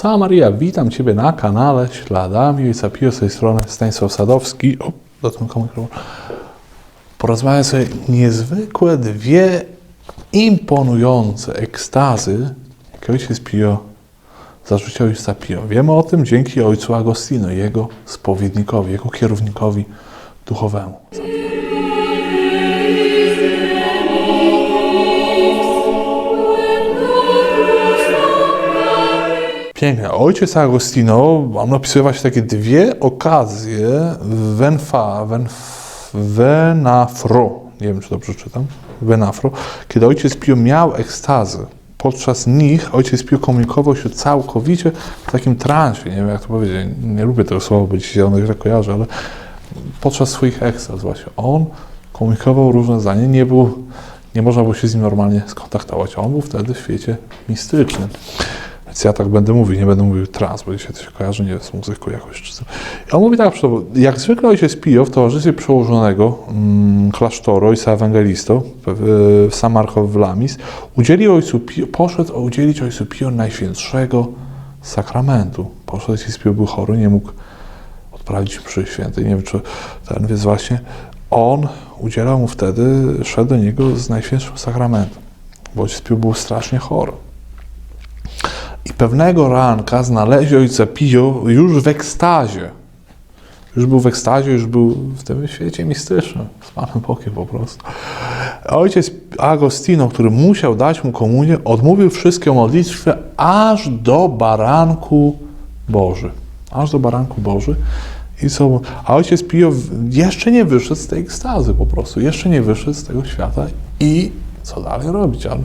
Sama Maria, witam Ciebie na kanale Śladami Ojca Pio z tej strony Stanisław Sadowski. O, dotknął mikrofon. Porozmawiam sobie niezwykłe dwie imponujące ekstazy, jakie Ojciec Pio zarzucił Ojca Pio. Wiemy o tym dzięki Ojcu Agostino, jego spowiednikowi, jego kierownikowi duchowemu. Pięknie. Ojciec Agostino, on opisuje właśnie takie dwie okazje Venfa, Venf, Venafro, nie wiem czy dobrze czytam, Venafro, kiedy ojciec Pio miał ekstazy. Podczas nich ojciec Pio komunikował się całkowicie w takim transie, nie wiem jak to powiedzieć, nie lubię tego słowa, bo dzisiaj ono źle kojarzę, ale podczas swoich ekstaz właśnie. On komunikował różne zdania, nie był, nie można było się z nim normalnie skontaktować. On był wtedy w świecie mistycznym. Więc ja tak będę mówił, nie będę mówił trans, bo dzisiaj to się kojarzy, nie wiem, z muzyką jakoś czy co. I on mówi tak, jak zwykle ojciec Pio w towarzystwie przełożonego mm, klasztoru, ojca ewangelisto, w Samarchow w Lamis, udzielił ojcu Pio, poszedł udzielić ojcu Pio najświętszego sakramentu. Poszedł, ojciec Pio był chory, nie mógł odprawić mszy świętej, nie wiem czy ten, więc właśnie on udzielał mu wtedy, szedł do niego z najświętszym sakramentem, bo ojciec Pio był strasznie chory. I pewnego ranka znaleźli ojca Pio już w ekstazie. Już był w ekstazie, już był w tym świecie mistycznym, z Panem Bogiem po prostu. Ojciec Agostino, który musiał dać mu komunię, odmówił wszystkie modlitwy aż do baranku Boży. Aż do baranku Boży. I co? A ojciec Pio jeszcze nie wyszedł z tej ekstazy po prostu. Jeszcze nie wyszedł z tego świata i co dalej robić? On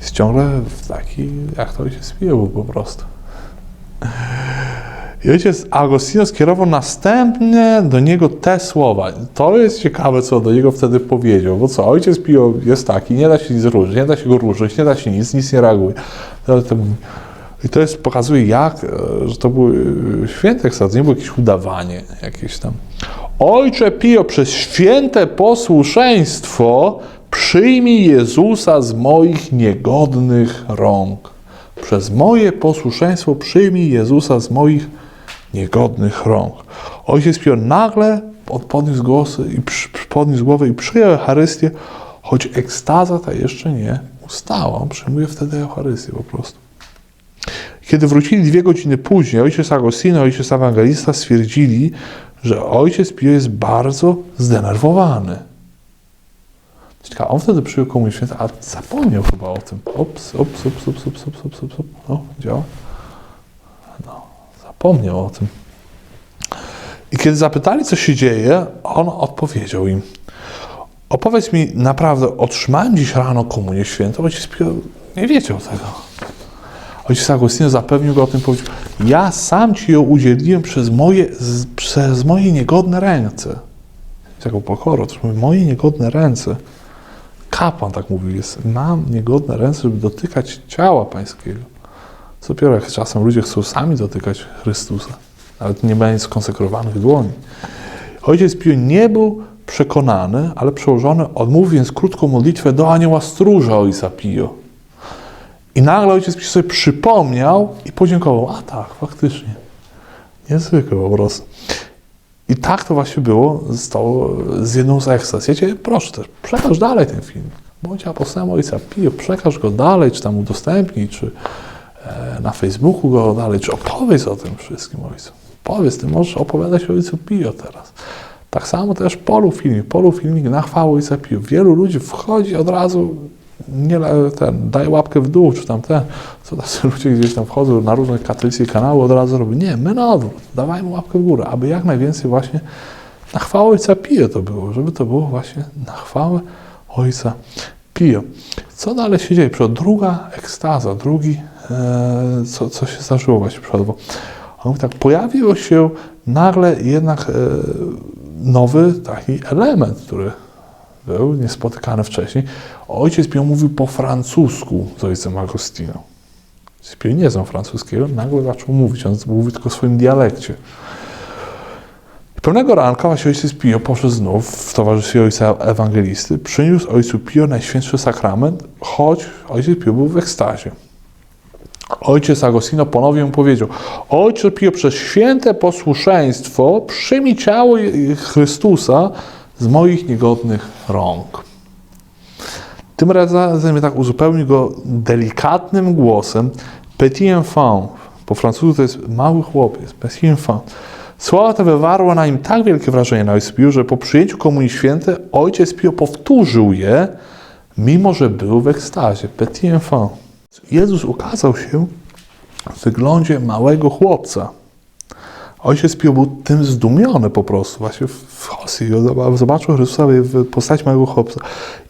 jest ciągle taki, jak to Pio był po prostu. I ojciec Agostino skierował następnie do niego te słowa. To jest ciekawe, co do niego wtedy powiedział. Bo co, ojciec Pio jest taki, nie da się nic ruszyć, nie da się go ruszyć, nie da się nic, nic nie reaguje. I to jest, pokazuje jak, że to był święty ekstaz, nie było jakieś udawanie jakieś tam. Ojcze Pio, przez święte posłuszeństwo przyjmij Jezusa z moich niegodnych rąk. Przez moje posłuszeństwo przyjmij Jezusa z moich niegodnych rąk. Ojciec Pio nagle podniósł, głosy i podniósł głowę i przyjął Eucharystię, choć ekstaza ta jeszcze nie ustała. On przyjmuje wtedy Eucharystię po prostu. Kiedy wrócili dwie godziny później, ojciec Agostino i ojciec Ewangelista stwierdzili, że ojciec Pio jest bardzo zdenerwowany. On wtedy przyjął święta, a zapomniał chyba o tym. Ops, ops, ops, ops, ops, ops, ops, ops. No, działa. No, zapomniał o tym. I kiedy zapytali, co się dzieje, on odpowiedział im. Opowiedz mi naprawdę, otrzymałem dziś rano komunię świętą, bo nie wiedział tego. Ojciec Agostino zapewnił go o tym, powiedział, ja sam ci ją udzieliłem przez moje, przez moje niegodne ręce. Taką pokorę, to moje niegodne ręce. Kapłan tak mówił, jest, mam niegodne ręce, żeby dotykać ciała pańskiego. Co dopiero jak czasem ludzie chcą sami dotykać Chrystusa, nawet nie mając skonsekrowanych dłoni. Ojciec Pio nie był przekonany, ale przełożony odmówił więc krótką modlitwę do anioła stróża ojca Pio. I nagle ojciec Pio sobie przypomniał i podziękował. A tak, faktycznie. Niezwykle po prostu. I tak to właśnie było z, z jedną z ekstaz. Ja cię proszę też, przekaż dalej ten film. Bądź apostołem ojca Pio, przekaż go dalej, czy tam udostępnij, czy e, na Facebooku go dalej, czy opowiedz o tym wszystkim ojcu. Powiedz, ty możesz opowiadać o ojcu Pio teraz. Tak samo też polu filmik, polu filmik na chwałę ojca Pio. Wielu ludzi wchodzi od razu, nie ten, daje łapkę w dół, czy tam ten, co tacy ludzie gdzieś tam wchodzą na różne katolickie kanały, od razu robią. Nie, my na odwrót, dawajmy łapkę w górę, aby jak najwięcej właśnie na chwałę Ojca Pio to było, żeby to było właśnie na chwałę Ojca Pio. Co dalej się dzieje? Druga ekstaza, drugi, e, co, co się zdarzyło właśnie przykładowo. On tak, pojawił się nagle jednak e, nowy taki element, który był niespotykany wcześniej. Ojciec Pio mówił po francusku z ojcem Agostino. Pio nie znał francuskiego, nagle zaczął mówić, on mówił tylko w swoim dialekcie. Pewnego ranka właśnie ojciec Pio poszedł znów w towarzystwie ojca ewangelisty, przyniósł ojcu Pio najświętszy sakrament, choć ojciec Pio był w ekstazie. Ojciec Agostino ponownie mu powiedział: Ojcze Pio, przez święte posłuszeństwo przyjmij ciało Chrystusa z moich niegodnych rąk. Tym razem tak uzupełnił go delikatnym głosem petit enfant. Po francusku to jest mały chłopiec, petit enfant. Słowa te wywarły na nim tak wielkie wrażenie na ojcu Pio, że po przyjęciu Komunii Świętej ojciec Pio powtórzył je, mimo że był w ekstazie. Petit enfant. Jezus ukazał się w wyglądzie małego chłopca. Ojciec Pio był tym zdumiony po prostu. Właśnie w Hosji zobaczył Chrystusa w postaci małego chłopca.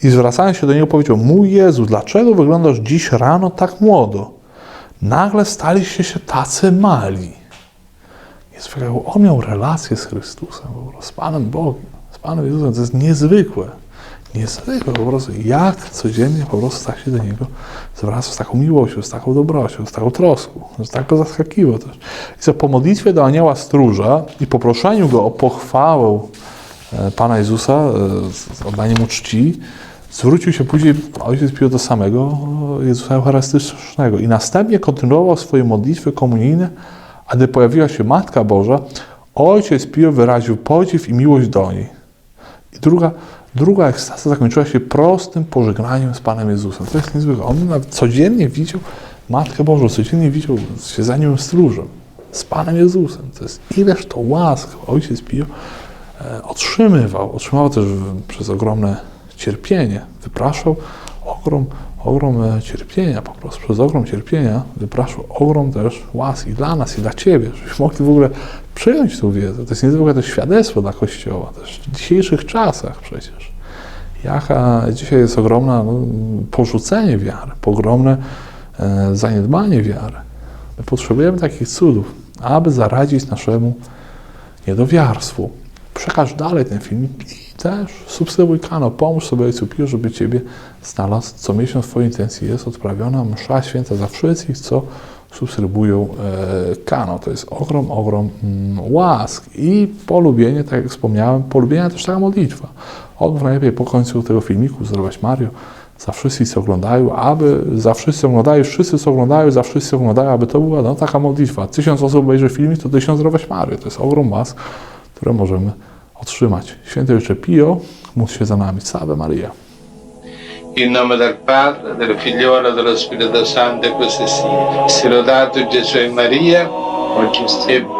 I zwracając się do niego powiedział, mój Jezu, dlaczego wyglądasz dziś rano tak młodo? Nagle staliście się tacy mali. Jest, on miał relację z Chrystusem, z Panem Bogiem, z Panem Jezusem. To jest niezwykłe. Niezwykłe po prostu. Jak codziennie po prostu tak się do Niego zwraca z taką miłością, z taką dobrocią, z taką troską. że Tak go też. I co po modlitwie do anioła stróża i poproszeniu go o pochwałę e, Pana Jezusa, e, z oddaniem mu czci, zwrócił się później ojciec Pio do samego Jezusa Eucharystycznego i następnie kontynuował swoje modlitwy komunijne, a gdy pojawiła się Matka Boża, ojciec Pio wyraził podziw i miłość do niej. I druga, druga ekstaza zakończyła się prostym pożegnaniem z Panem Jezusem. To jest niezwykłe. On nawet codziennie widział Matkę Bożą, codziennie widział się za nią stróżem, z Panem Jezusem. To jest ileż to łask ojciec Pio e, otrzymywał. Otrzymywał też przez ogromne cierpienie. Wypraszał ogrom, ogrom e, cierpienia po prostu. Przez ogrom cierpienia wypraszał ogrom też łaski dla nas i dla Ciebie, żebyśmy mogli w ogóle przyjąć tą wiedzę. To jest niezwykłe też świadectwo dla Kościoła, też w dzisiejszych czasach przecież. Jaka dzisiaj jest ogromne no, porzucenie wiary, ogromne e, zaniedbanie wiary. My potrzebujemy takich cudów, aby zaradzić naszemu niedowiarstwu. Przekaż dalej ten filmik i też subskrybuj kanał, pomóż sobie Ojcu Pio, żeby Ciebie znalazł. Co miesiąc w Twojej intencji jest odprawiona msza święta za wszystkich, co subskrybują e, kanał. To jest ogrom, ogrom mm, łask i polubienie, tak jak wspomniałem, polubienia też taka modlitwa. Odmów najlepiej po końcu tego filmiku, zdrowaś Mario, za wszystkich, co oglądają, aby za wszyscy oglądają, wszyscy, co oglądają, za wszyscy oglądają, aby to była no, taka modlitwa. Tysiąc osób obejrzy filmik, to tysiąc zdrowaś Mario. To jest ogrom łask, które możemy otrzymać. Święty Ojcze Pio, módl się za nami. Salve Maria. In nome del Padre, del Figliolo e dello Spirito Santo, e così sia. Sia lodato Gesù e Maria, oggi e sempre